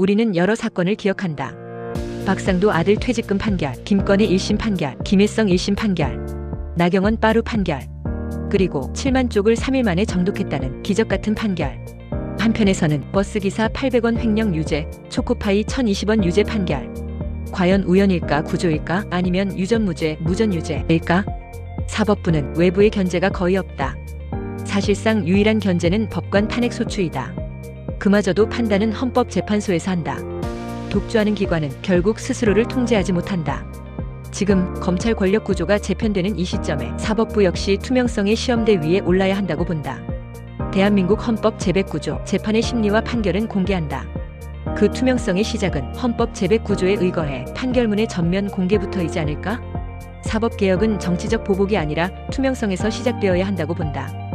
우리는 여러 사건을 기억한다. 박상도 아들 퇴직금 판결, 김건희 1심 판결, 김혜성 1심 판결, 나경원 빠루 판결, 그리고 7만 쪽을 3일 만에 정독했다는 기적 같은 판결. 한편에서는 버스기사 800원 횡령 유죄, 초코파이 1020원 유죄 판결. 과연 우연일까 구조일까 아니면 유전무죄, 무전유죄일까? 사법부는 외부의 견제가 거의 없다. 사실상 유일한 견제는 법관 탄핵 소추이다. 그마저도 판단은 헌법재판소에서 한다. 독주하는 기관은 결국 스스로를 통제하지 못한다. 지금 검찰 권력 구조가 재편되는 이 시점에 사법부 역시 투명성의 시험대 위에 올라야 한다고 본다. 대한민국 헌법 재백 구조, 재판의 심리와 판결은 공개한다. 그 투명성의 시작은 헌법 재백 구조에 의거해 판결문의 전면 공개부터이지 않을까? 사법 개혁은 정치적 보복이 아니라 투명성에서 시작되어야 한다고 본다.